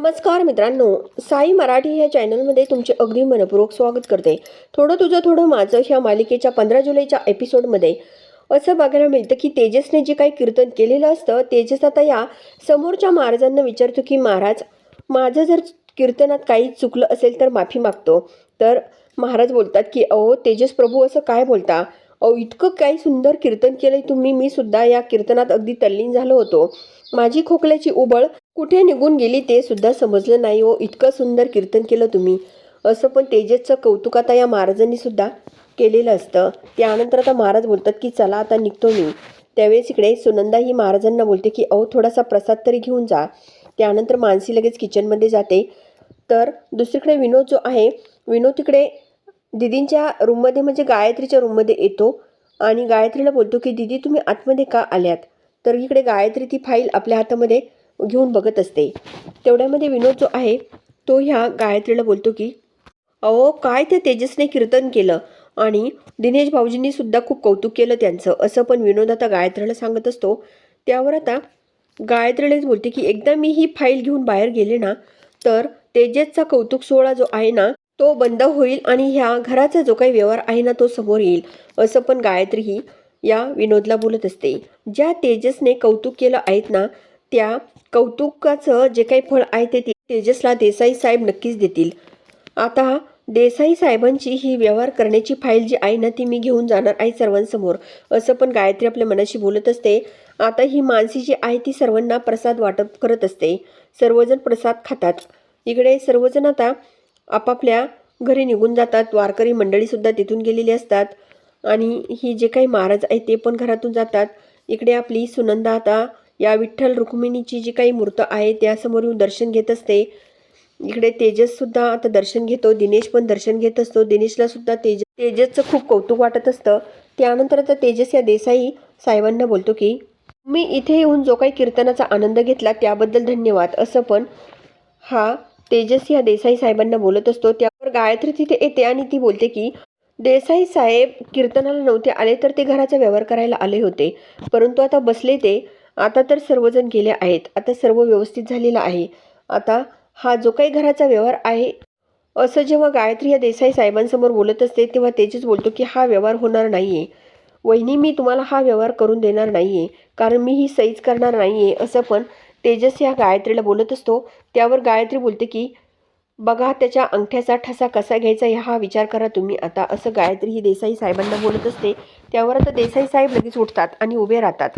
नमस्कार मित्रांनो साई मराठी या चॅनलमध्ये तुमचे अगदी मनपूर्वक स्वागत करते. थोडं तुझं थोडं माझं ह्या मालिकेच्या पंधरा जुलैच्या एपिसोडमध्ये. असं बघायला मिळतं की तेजसने जे काही कीर्तन केलेलं असतं तेजस आता या समोरच्या महाराजांना विचारतो की महाराज माझं जर कीर्तनात काही चुकलं असेल तर माफी मागतो. तर महाराज बोलतात की अहो तेजस प्रभू असं काय बोलता? अहो इतकं काही सुंदर कीर्तन केलंय तुम्ही मी सुद्धा या कीर्तनात अगदी तल्लीन झालो होतो. माझी खोकल्याची उबळ कुठे निघून गेली ते सुद्धा समजलं नाही. हो इतकं सुंदर कीर्तन केलं तुम्ही. असं पण तेजसचं कौतुक आता या महाराजांनी सुद्धा केलेलं असतं. त्यानंतर आता महाराज बोलतात की चला आता निघतो मी. त्यावेळेस इकडे सुनंदा ही महाराजांना बोलते की अहो थोडासा प्रसाद तरी घेऊन जा. त्यानंतर मानसी लगेच किचनमध्ये जाते. तर दुसरीकडे विनोद जो आहे विनोद तिकडे दिदींच्या रूममध्ये म्हणजे गायत्रीच्या रूममध्ये येतो आणि गायत्रीला बोलतो की दिदी तुम्ही आतमध्ये का आल्यात? तर इकडे गायत्री ती फाईल आपल्या हातामध्ये घेऊन बघत असते. तेवढ्यामध्ये विनोद जो आहे तो ह्या गायत्रीला बोलतो की अहो काय ते तेजसने कीर्तन केलं? आणि दिनेश भाऊजींनी सुद्धा खूप कौतुक केलं त्यांचं असं पण विनोद आता गायत्रीला सांगत असतो. त्यावर आता गायत्रीलाच बोलते की एकदा मी ही फाईल घेऊन बाहेर गेले ना तर तेजसचा कौतुक सोहळा जो आहे ना तो बंद होईल आणि ह्या घराचा जो काही व्यवहार आहे ना तो समोर येईल असं पण गायत्री ही या विनोदला बोलत असते. ज्या तेजसने कौतुक केलं आहेत ना त्या कौतुकाचं जे काही फळ आहे ते ते तेजसला देसाई साहेब नक्कीच देतील. आता देसाई साहेबांची ही व्यवहार करण्याची फाईल जी आहे ना ती मी घेऊन जाणार आहे सर्वांसमोर. असं पण गायत्री आपल्या मनाशी बोलत असते. आता ही मानसी जी आहे ती सर्वांना प्रसाद वाटप करत असते. सर्वजण प्रसाद खातात. इकडे सर्वजण आता आपापल्या घरी निघून जातात. वारकरी मंडळीसुद्धा तिथून गेलेली असतात. आणि ही जे काही महाराज आहे ते पण घरातून जातात. इकडे आपली सुनंदा आता या विठ्ठल रुक्मिणीची जी काही मूर्त आहे त्यासमोर येऊन दर्शन घेत असते. इकडे तेजससुद्धा आता दर्शन घेतो दिनेश पण दर्शन घेत असतो. दिनेशला सुद्धा तेज तेजसचं खूप कौतुक वाटत असतं. त्यानंतर आता तेजस या देसाई साहेबांना बोलतो की मी इथे येऊन जो काही कीर्तनाचा आनंद घेतला त्याबद्दल धन्यवाद. असं पण हा तेजस या देसाई साहेबांना बोलत असतो. त्यावर गायत्री तिथे येते आणि ती बोलते की देसाई साहेब कीर्तनाला नव्हते आले तर ते घराचा व्यवहार करायला आले होते. परंतु आता बसले ते आता तर सर्वजण गेले आहेत. आता सर्व व्यवस्थित झालेलं आहे. आता हा जो काही घराचा व्यवहार आहे असं जेव्हा गायत्री या देसाई साहेबांसमोर बोलत असते तेव्हा तेजस बोलतो की हा व्यवहार होणार नाही आहे वहिनी मी तुम्हाला हा व्यवहार करून देणार नाही आहे कारण मी ही सहीच करणार नाही आहे असं पण तेजस या गायत्रीला बोलत असतो. त्यावर गायत्री बोलते की बघा त्याच्या अंगठ्याचा ठसा कसा घ्यायचा हा विचार करा तुम्ही आता असं गायत्री ही देसाई साहेबांना बोलत असते. त्यावर आता देसाई साहेब लगेच उठतात आणि उभे राहतात.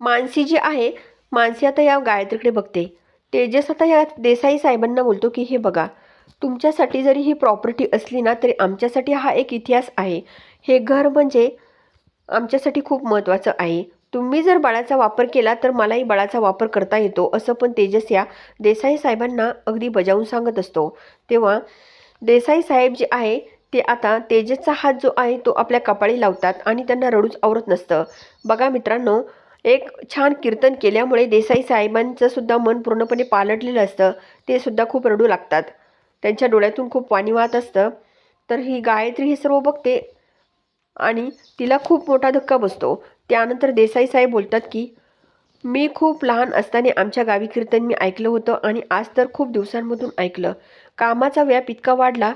मानसी जी आहे मानसी आता या गायत्रीकडे बघते. तेजस आता या देसाई साहेबांना बोलतो की हे बघा तुमच्यासाठी जरी ही प्रॉपर्टी असली ना तरी आमच्यासाठी हा एक इतिहास आहे. हे घर म्हणजे आमच्यासाठी खूप महत्त्वाचं आहे. तुम्ही जर बाळाचा वापर केला तर मलाही बाळाचा वापर करता येतो असं पण तेजस या देसाई साहेबांना अगदी बजावून सांगत असतो. तेव्हा देसाई साहेब जे आहे ते आता तेजसचा हात जो आहे तो आपल्या कपाळी लावतात आणि त्यांना रडूच आवरत नसतं. बघा मित्रांनो एक छान कीर्तन केल्यामुळे देसाई साहेबांचं सुद्धा मन पूर्णपणे पालटलेलं असतं. ते सुद्धा खूप रडू लागतात. त्यांच्या डोळ्यातून खूप पाणी वाहत असतं. तर ही गायत्री हे सर्व बघते आणि तिला खूप मोठा धक्का बसतो. त्यानंतर देसाई साहेब बोलतात की मी खूप लहान असताना आमच्या गावी कीर्तन मी ऐकलं होतं आणि आज तर खूप दिवसांमधून ऐकलं. कामाचा व्याप इतका वाढला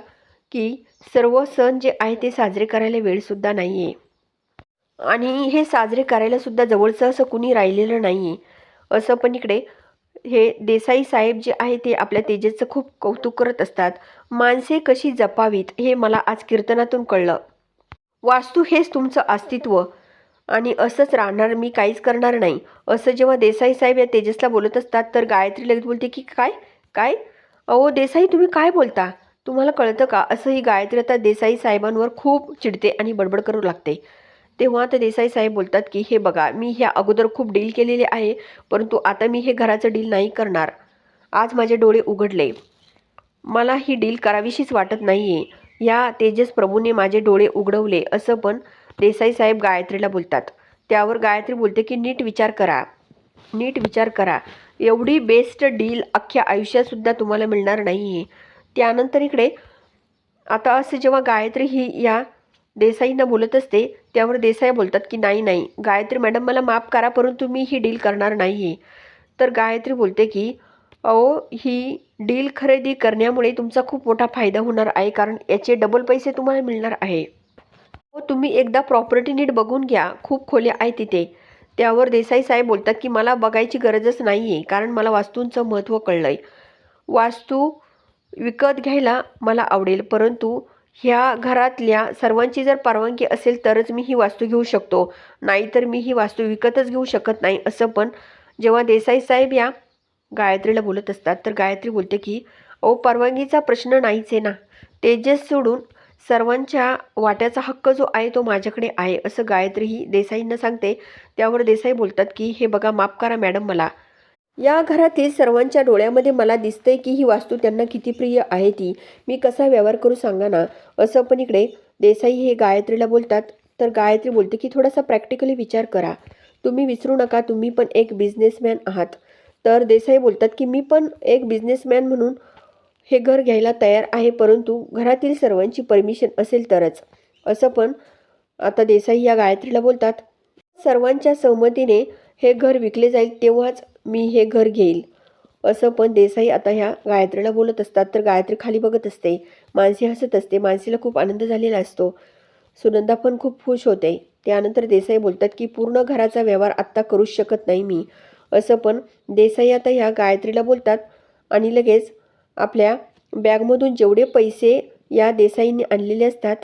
की सर्व सण जे आहे ते साजरे करायला वेळसुद्धा नाही आहे आणि हे साजरे करायला सुद्धा जवळचं असं कुणी राहिलेलं नाही आहे असं पण इकडे हे देसाई साहेब जे आहे ते आपल्या तेजेचं खूप कौतुक करत असतात. माणसे कशी जपावीत हे मला आज कीर्तनातून कळलं. वास्तू हेच तुमचं अस्तित्व. आणि असंच राहणार मी काहीच करणार नाही. असं जेव्हा देसाई साहेब या तेजसला बोलत असतात तर गायत्री लगेच बोलते की काय? काय? अहो देसाई तुम्ही काय बोलता? तुम्हाला कळतं का? असं ही गायत्री आता देसाई साहेबांवर खूप चिडते आणि बडबड करू लागते. तेव्हा ते देसाई साहेब बोलतात की हे बघा मी ह्या अगोदर खूप डील केलेले आहे परंतु आता मी हे घराचं डील नाही करणार. आज माझे डोळे उघडले. मला ही डील करावीशीच वाटत नाही आहे या तेजस प्रभूने माझे डोळे उघडवले असं पण देसाई साहेब गायत्रीला बोलतात. त्यावर गायत्री बोलते की नीट विचार करा. नीट विचार करा. एवढी बेस्ट डील अख्ख्या आयुष्यातसुद्धा तुम्हाला मिळणार नाही आहे त्यानंतर इकडे आता असं जेव्हा गायत्री ही या देसाईंना बोलत असते त्यावर देसाई बोलतात की नाही नाही गायत्री मॅडम मला माफ करा परंतु मी ही डील करणार नाही आहे तर गायत्री बोलते की अहो ही डील खरेदी करण्यामुळे तुमचा खूप मोठा फायदा होणार आहे कारण याचे डबल पैसे तुम्हाला मिळणार आहे. हो तुम्ही एकदा प्रॉपर्टी नीट बघून घ्या खूप खोल्या आहे तिथे. त्यावर देसाई साहेब बोलतात की मला बघायची गरजच नाही आहे कारण मला वास्तूंचं महत्त्व कळलं आहे वास्तू विकत घ्यायला मला आवडेल परंतु ह्या घरातल्या सर्वांची जर परवानगी असेल तरच मी ही वास्तू घेऊ शकतो. नाहीतर मी ही वास्तू विकतच घेऊ शकत नाही असं पण जेव्हा देसाई साहेब या गायत्रीला बोलत असतात तर गायत्री बोलते की अहो परवानगीचा प्रश्न नाहीच आहे ना. तेजस सोडून सर्वांच्या वाट्याचा हक्क जो आहे तो माझ्याकडे आहे असं गायत्री ही देसाईंना सांगते. त्यावर देसाई बोलतात की हे बघा माफ करा मॅडम मला. या घरातील सर्वांच्या डोळ्यामध्ये मला दिसतंय की ही वास्तू त्यांना किती प्रिय आहे ती. मी कसा व्यवहार करू सांगा ना? असं पण इकडे देसाई हे गायत्रीला बोलतात. तर गायत्री बोलते की थोडासा प्रॅक्टिकली विचार करा. तुम्ही विसरू नका तुम्ही पण एक बिझनेसमॅन आहात. तर देसाई बोलतात की मी पण एक बिझनेसमॅन म्हणून हे घर घ्यायला तयार आहे परंतु घरातील सर्वांची परमिशन असेल तरच. असं पण आता देसाई या गायत्रीला बोलतात. सर्वांच्या सहमतीने हे घर विकले जाईल तेव्हाच मी हे घर घेईल. असं पण देसाई आता ह्या गायत्रीला बोलत असतात. तर गायत्री खाली बघत असते. मानसी हसत असते. मानसीला खूप आनंद झालेला असतो. सुनंदा पण खूप खुश होते. त्यानंतर देसाई बोलतात की पूर्ण घराचा व्यवहार आत्ता करूच शकत नाही मी. असं पण देसाई आता ह्या गायत्रीला बोलतात आणि लगेच आपल्या बॅगमधून जेवढे पैसे या देसाईंनी आणलेले असतात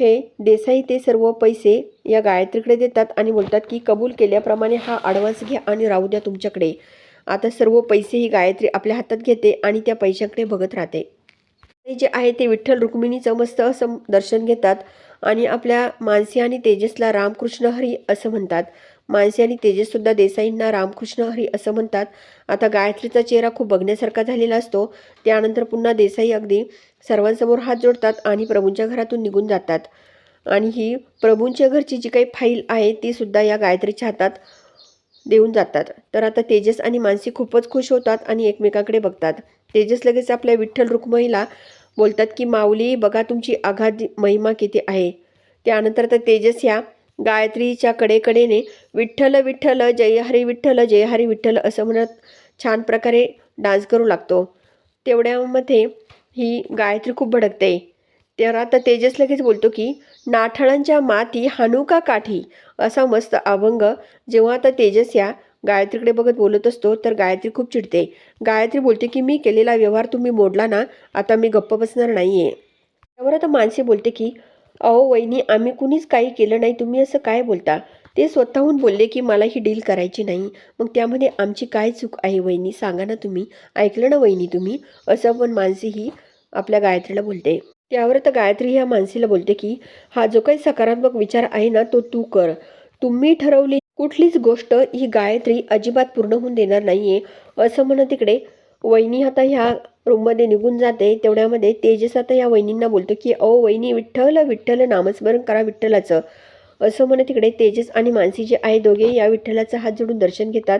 हे देसाई ते सर्व पैसे या गायत्रीकडे देतात आणि बोलतात की कबूल केल्याप्रमाणे हा ॲडव्हान्स घ्या आणि राहू द्या तुमच्याकडे. आता सर्व पैसे ही गायत्री आपल्या हातात घेते आणि त्या पैशाकडे बघत राहते. जे आहे ते विठ्ठल रुक्मिणीचं मस्त असं दर्शन घेतात आणि आपल्या मानसी आणि तेजसला रामकृष्ण हरी असं म्हणतात. मानसी आणि तेजससुद्धा देसाईंना रामकृष्ण हरी असं म्हणतात. आता गायत्रीचा चेहरा खूप बघण्यासारखा झालेला असतो. त्यानंतर पुन्हा देसाई अगदी सर्वांसमोर हात जोडतात आणि प्रभूंच्या घरातून निघून जातात. आणि ही प्रभूंच्या घरची जी काही फाईल आहे ती सुद्धा या गायत्रीच्या हातात देऊन जातात. तर आता तेजस आणि मानसी खूपच खुश होतात आणि एकमेकाकडे बघतात. तेजस लगेच आपल्या विठ्ठल रुक्मईला बोलतात की माऊली बघा तुमची आघात महिमा किती आहे. त्यानंतर आता तेजस ह्या गायत्रीच्या कडेकडेने विठ्ठल विठ्ठल जय हरी विठ्ठल जय हरी विठ्ठल असं म्हणत छान प्रकारे डान्स करू लागतो. तेवढ्यामध्ये ही गायत्री खूप भडकते. तर आता तेजस लगेच बोलतो की नाठाळांच्या माती हानुका काठी. असा मस्त अभंग जेव्हा आता तेजस या गायत्रीकडे बघत बोलत असतो तर गायत्री खूप चिडते. गायत्री बोलते की मी केलेला व्यवहार तुम्ही मोडला ना आता मी गप्प बसणार नाही आहे त्यावर आता मानसी बोलते की अहो वहिनी आम्ही कुणीच काही केलं नाही. तुम्ही असं काय बोलता? ते स्वतःहून बोलले की मला ही डील करायची नाही. मग त्यामध्ये आमची काय चूक आहे वहिनी? सांगा ना तुम्ही. ऐकलं ना वहिनी तुम्ही? असं पण मानसी ही आपल्या गायत्रीला बोलते. त्यावर तर गायत्री ह्या मानसीला बोलते की हा जो काही सकारात्मक विचार आहे ना तो तू कर. तुम्ही ठरवली कुठलीच गोष्ट ही गायत्री अजिबात पूर्ण होऊन देणार नाही आहे असं म्हणत तिकडे वहिनी आता ह्या रूममध्ये निघून जाते. तेवढ्यामध्ये तेजस आता या वहिनींना बोलतो की अहो वहिनी विठ्ठल विठ्ठल नामस्मरण करा विठ्ठलाचं. असं म्हणत तिकडे तेजस आणि मानसी जे आहे दोघे या विठ्ठलाचं हात जोडून दर्शन घेतात.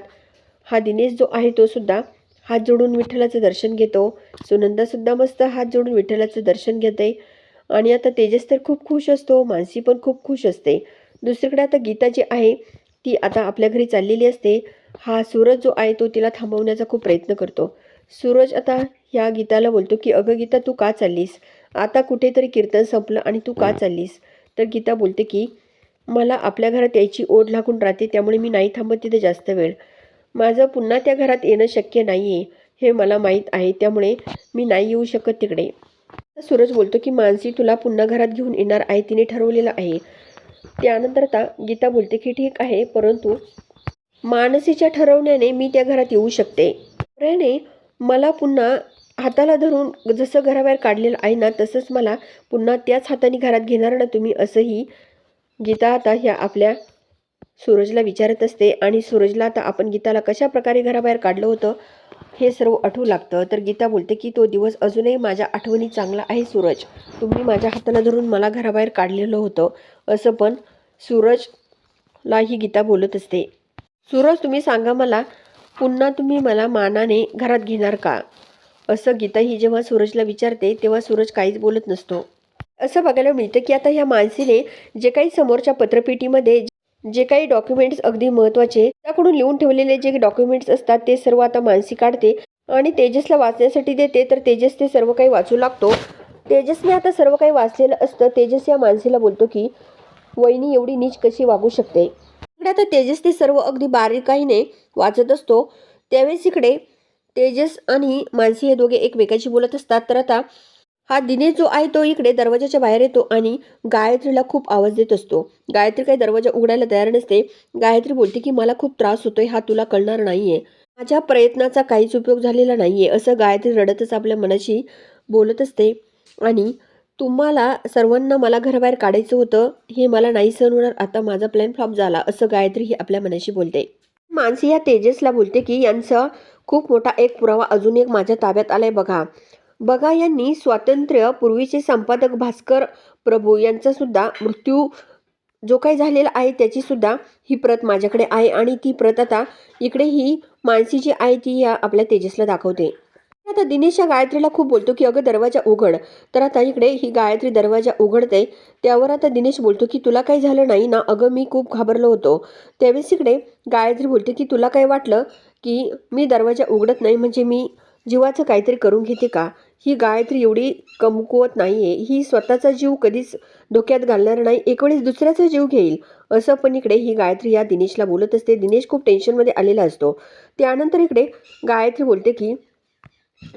हा दिनेश जो आहे तो सुद्धा हात जोडून विठ्ठलाचं दर्शन घेतो. सुनंदासुद्धा मस्त हात जोडून विठ्ठलाचं दर्शन घेते. आणि आता तेजस तर खूप खुश असतो मानसी पण खूप खुश असते. दुसरीकडे आता गीता जी आहे ती आता आपल्या घरी चाललेली असते. हा सूरज जो आहे तो तिला थांबवण्याचा खूप प्रयत्न करतो. सूरज आता ह्या गीताला बोलतो की अगं गीता तू का चाललीस? आता कुठेतरी कीर्तन संपलं आणि तू का चाललीस? तर गीता बोलते की मला आपल्या घरात यायची ओढ लागून राहते त्यामुळे मी नाही थांबत तिथे जास्त वेळ. माझं पुन्हा त्या घरात येणं शक्य नाही आहे हे मला माहीत आहे त्यामुळे मी नाही येऊ शकत तिकडे. सूरज बोलतो की मानसी तुला पुन्हा घरात घेऊन येणार आहे तिने ठरवलेलं आहे. त्यानंतर आता गीता बोलते की ठीक आहे परंतु मानसीच्या ठरवण्याने मी त्या घरात येऊ शकते. मला पुन्हा हाताला धरून जसं घराबाहेर काढलेलं आहे ना तसंच मला पुन्हा त्याच हाताने घरात घेणार ना तुम्ही असंही गीता आता ह्या आपल्या सूरजला विचारत असते. आणि सूरजला आता आपण गीताला कशा प्रकारे घराबाहेर काढलं होतं हे सर्व आठवू लागतं. तर गीता बोलते की तो दिवस अजूनही माझ्या आठवणी चांगला आहे सूरज. तुम्ही माझ्या हाताला धरून मला घराबाहेर काढलेलं होतं. असं पण सूरजला ही गीता बोलत असते. सूरज तुम्ही सांगा मला पुन्हा तुम्ही मला मानाने घरात घेणार का? असं गीता ही जेव्हा सूरजला विचारते तेव्हा सूरज काहीच बोलत नसतो. असं बघायला मिळतं की आता ह्या मानसीने जे काही समोरच्या पत्रपेटीमध्ये जे काही डॉक्युमेंट्स अगदी महत्त्वाचे त्याकडून लिहून ठेवलेले जे डॉक्युमेंट्स असतात ते सर्व आता मानसी काढते आणि तेजसला वाचण्यासाठी देते तर तेजस ते सर्व काही वाचू लागतो. तेजसने आता सर्व काही वाचलेलं असतं. तेजस या मानसीला बोलतो की वहिनी एवढी नीच कशी वागू शकते? इकडे आता तेजस ते सर्व अगदी बारीकाईने वाचत असतो. त्यावेळेस इकडे तेजस आणि मानसी हे दोघे एकमेकांशी बोलत असतात. तर आता हा दिनेश जो आहे तो इकडे दरवाजाच्या बाहेर येतो आणि गायत्रीला खूप आवाज देत असतो. गायत्री काही दरवाजा उघडायला तयार नसते. गायत्री बोलते की मला खूप त्रास होतोय हा तुला कळणार नाहीये. माझ्या प्रयत्नाचा काहीच उपयोग झालेला नाहीये असं गायत्री रडतच आपल्या मनाशी बोलत असते. आणि तुम्हाला सर्वांना मला घराबाहेर काढायचं होतं हे मला नाही सहन होणार आता माझा प्लॅन फ्लॉप झाला असं गायत्री ही आपल्या मनाशी बोलते. मानसी या तेजसला बोलते की यांचं खूप मोठा एक पुरावा अजून एक माझ्या ताब्यात आलाय बघा. बघा यांनी स्वातंत्र्य पूर्वीचे संपादक भास्कर प्रभू यांचा सुद्धा मृत्यू जो काही झालेला आहे त्याची सुद्धा ही प्रत माझ्याकडे आहे आणि ती प्रत आता इकडे ही मानसी जी आहे ती या आपल्या तेजसला दाखवते. आता दिनेश या गायत्रीला खूप बोलतो की अगं दरवाजा उघड. तर आता इकडे ही गायत्री दरवाजा उघडते. त्यावर आता दिनेश बोलतो की तुला काही झालं नाही ना? अगं मी खूप घाबरलो होतो. त्यावेळेस इकडे गायत्री बोलते की तुला काय वाटलं की मी दरवाजा उघडत नाही? म्हणजे मी जीवाचं काहीतरी करून घेते का? ही गायत्री एवढी कमकुवत नाही आहे ही स्वतःचा जीव कधीच धोक्यात घालणार नाही. एक वेळेस दुसऱ्याचा जीव घेईल. असं पण इकडे ही गायत्री या दिनेशला बोलत असते. दिनेश खूप टेन्शनमध्ये आलेला असतो. त्यानंतर इकडे गायत्री बोलते की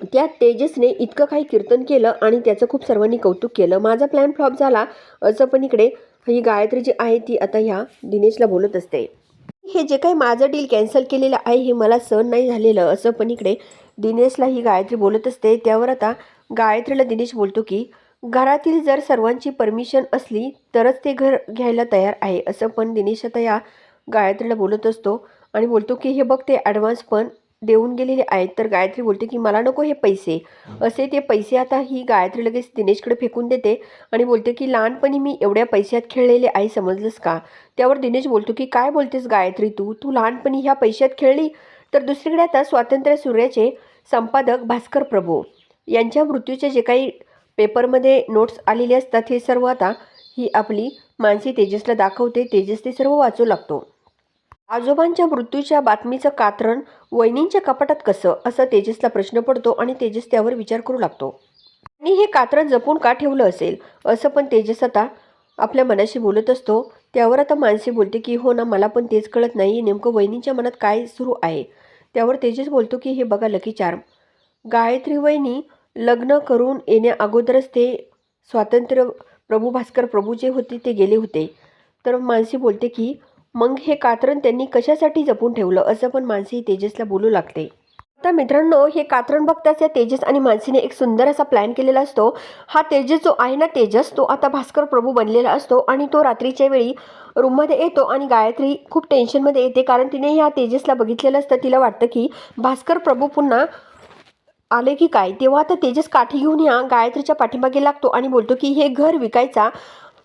त्या तेजसने इतकं काही कीर्तन केलं आणि त्याचं खूप सर्वांनी कौतुक केलं. माझा प्लॅन फ्लॉप झाला असं पण इकडे ही गायत्री जी आहे ती आता ह्या दिनेशला बोलत असते. हे जे काही माझं डील कॅन्सल केलेलं आहे हे मला सहन नाही झालेलं असं पण इकडे दिनेशला ही गायत्री बोलत असते. त्यावर आता गायत्रीला दिनेश बोलतो की घरातील जर सर्वांची परमिशन असली तरच ते घर घ्यायला तयार आहे असं पण दिनेश आता या गायत्रीला बोलत असतो आणि बोलतो की हे बघ ते ॲडव्हान्स पण देऊन गेलेले आहेत. तर गायत्री बोलते की मला नको हे पैसे. असे ते पैसे आता ही गायत्री लगेच दिनेशकडे फेकून देते आणि बोलते की लहानपणी मी एवढ्या पैशात खेळलेले आहे समजलंस का? त्यावर दिनेश बोलतो की काय बोलतेस गायत्री तू? तू लहानपणी ह्या पैशात खेळली? तर दुसरीकडे आता स्वातंत्र्य सूर्याचे संपादक भास्कर प्रभू. यांच्या मृत्यूचे जे काही पेपरमध्ये नोट्स आलेले असतात हे सर्व आता ही आपली मानसी तेजसला दाखवते. तेजस ते सर्व वाचू लागतो. आजोबांच्या मृत्यूच्या बातमीचं कात्रण वहिनींच्या कपाटात कसं? असा तेजसला प्रश्न पडतो आणि तेजस त्यावर विचार करू लागतो. आणि हे कात्रण जपून का ठेवलं असेल? असं पण तेजस आता आपल्या मनाशी बोलत असतो. त्यावर आता मानसी बोलते की हो ना मला पण तेच कळत नाही नेमकं वहिनींच्या मनात काय सुरू आहे? त्यावर तेजस बोलतो की हे बघा लकी चार्म. गायत्री वहिनी लग्न करून येण्या अगोदरच ते स्वातंत्र्य प्रभू भास्कर प्रभू जे होते ते गेले होते. तर मानसी बोलते की मग हे कात्रण त्यांनी कशासाठी जपून ठेवलं असं पण मानसी तेजसला बोलू लागते. आता मित्रांनो हे कात्रण बघताच या तेजस आणि मानसीने एक सुंदर असा प्लॅन केलेला असतो. हा तेजस जो आहे ना तेजस तो आता भास्कर प्रभू बनलेला असतो आणि तो रात्रीच्या वेळी रूममध्ये येतो आणि गायत्री खूप टेन्शनमध्ये येते कारण तिने ह्या तेजसला बघितलेलं असतं. तिला वाटतं की भास्कर प्रभू पुन्हा आले की काय? तेव्हा आता तेजस काठी घेऊन या गायत्रीच्या पाठीमागे लागतो आणि बोलतो की हे घर विकायचा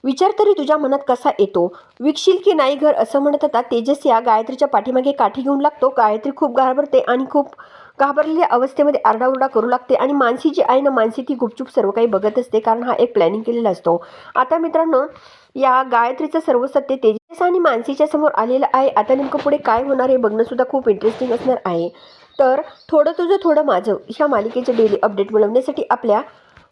विचार तरी तुझ्या मनात कसा येतो? विकशील की नाही घर? असं म्हणत होता तेजस या गायत्रीच्या पाठीमागे काठी घेऊन लागतो. गायत्री खूप घाबरते आणि खूप घाबरलेल्या अवस्थेमध्ये आरडाओरडा करू लागते आणि मानसी जी आहे ना मानसी ती गुपचूप सर्व काही बघत असते कारण हा एक प्लॅनिंग केलेला असतो. आता मित्रांनो या गायत्रीचं सर्व सत्य तेजस आणि मानसीच्या समोर आलेलं आहे. आता नेमकं पुढे काय होणार हे बघणंसुद्धा खूप इंटरेस्टिंग असणार आहे. तर थोडं तुझं थोडं माझं ह्या मालिकेचे डेली अपडेट मिळवण्यासाठी आपल्या